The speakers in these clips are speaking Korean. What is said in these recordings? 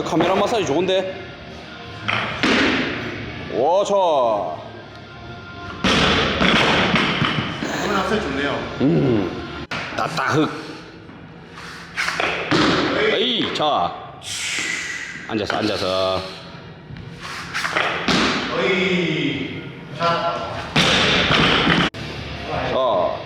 어이, 카메라 마사지 좋은데? 와, 자. 오늘 합세 좋네요. 음. 따따흑. 에이, 자. 앉아서, 앉아서. 어이. 자. 자.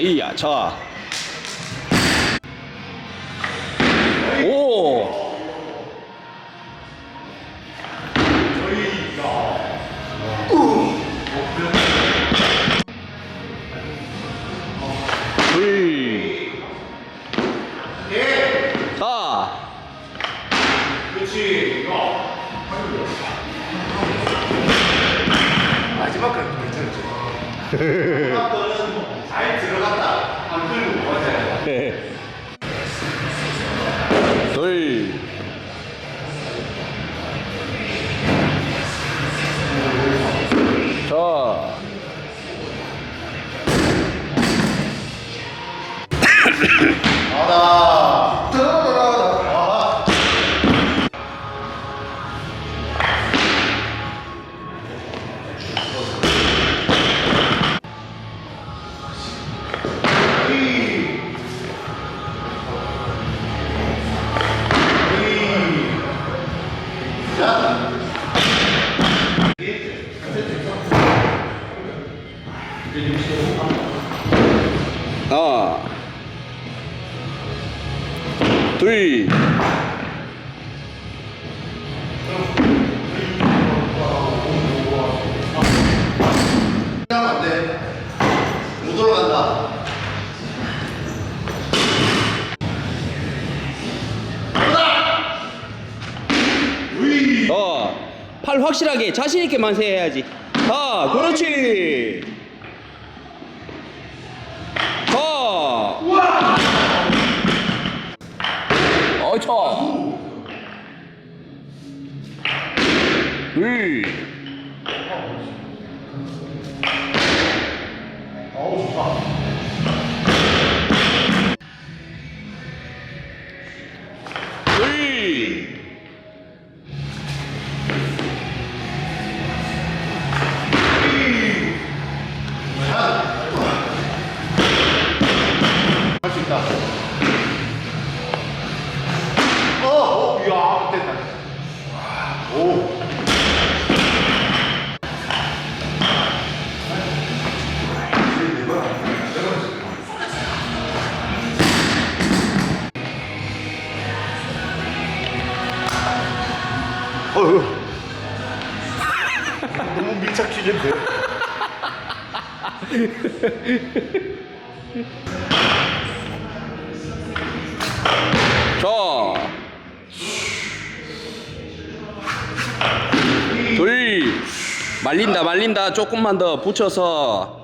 이야, 자. 오. 거는 하나. 둘. 하면 안 돼. 못 올라간다. 어. 팔 확실하게 자신 있게 만세 해야지. 자, 그렇지. 어이차. 둘. 되겠네. 자. 둘. 말린다, 말린다. 조금만 더 붙여서.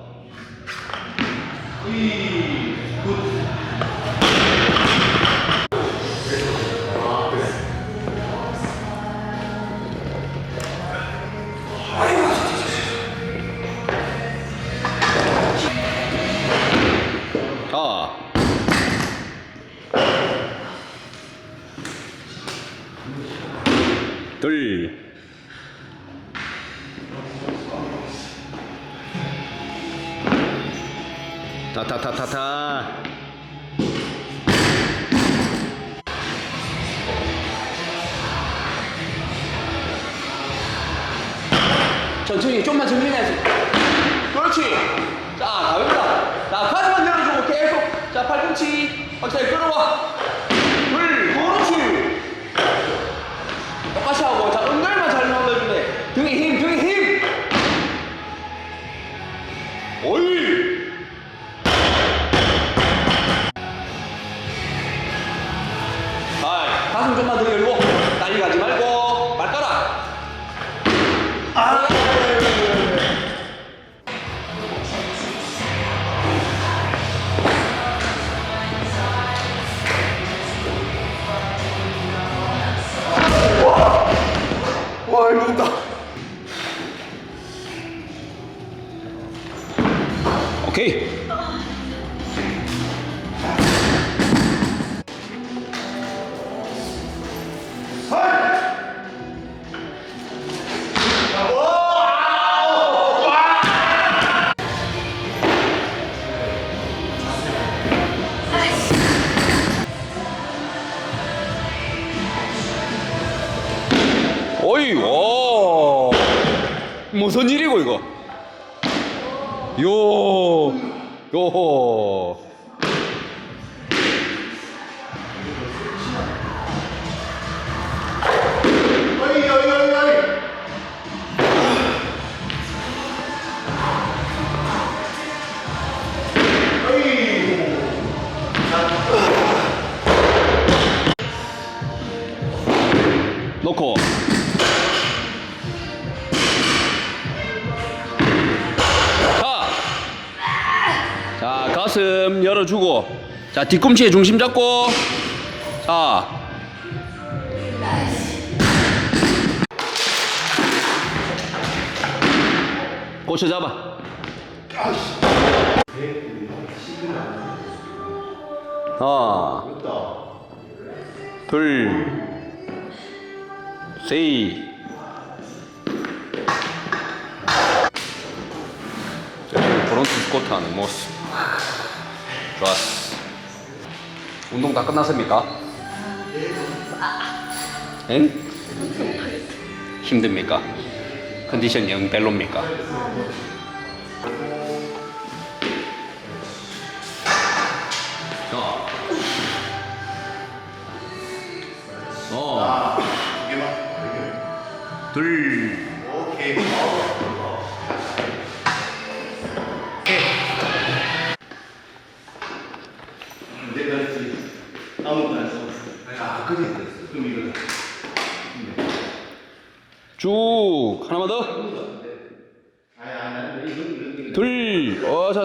타타타타타. 천천히 좀만 정리해야지. 그렇지. 자, 가볍다. 자, 가슴만 열어주고 계속. 자, 팔꿈치 확실하게 끌어와. 오케이. 어이 오 무슨 일이고 이거 요, 요. 가슴 열어주고. 자, 뒤꿈치에 중심 잡고. 자. 고쳐 잡아. 하나, 둘, 셋. 브론트 스쿼트 하는 모습. 좋았어. 운동 다 끝났습니까? 응? 힘듭니까? 컨디션 영 별로입니까? 자. 어. 둘.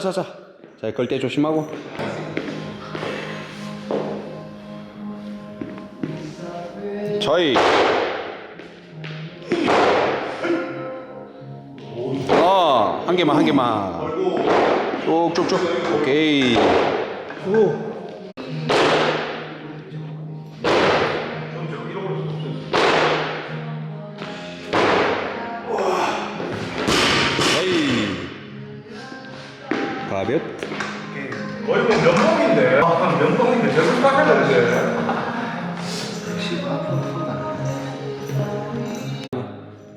둘. 어, 자, 걸때 조심하고. 저희. 아, 한 개만, 한 개만. 쭉쭉쭉. 오케이. 어 가볍. 거의 뭐 면봉인데. 아 면봉인데 계속 깎아야 되지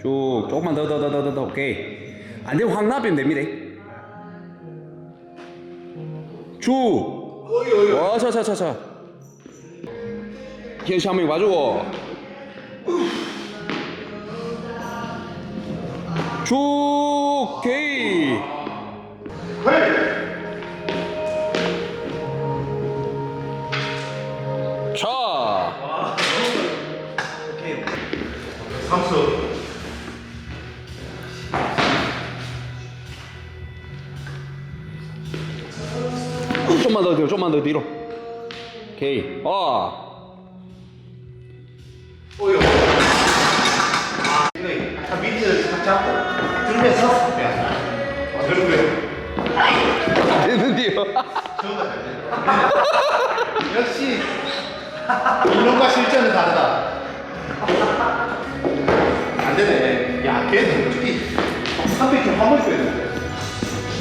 쭉 조금만 더 더 더 더 더 오케이. 안 되면 확 놔비면 됩니다. 쭉. 와차차차차. 현시 한번 봐주고. 쭉 오케이. 자 박수. 좀만 더 뒤로, 좀만 더 뒤로. 오케이. 아. 어. 오요. 아, 이거 아까 밑을 딱 잡고 들면서 빼야 돼. 아, 그러고요. 되는데요. 역시. 물론과 실전은 다르다. 안 되네. 야, 걔는 솔직히 300kg 한번 줘야 돼.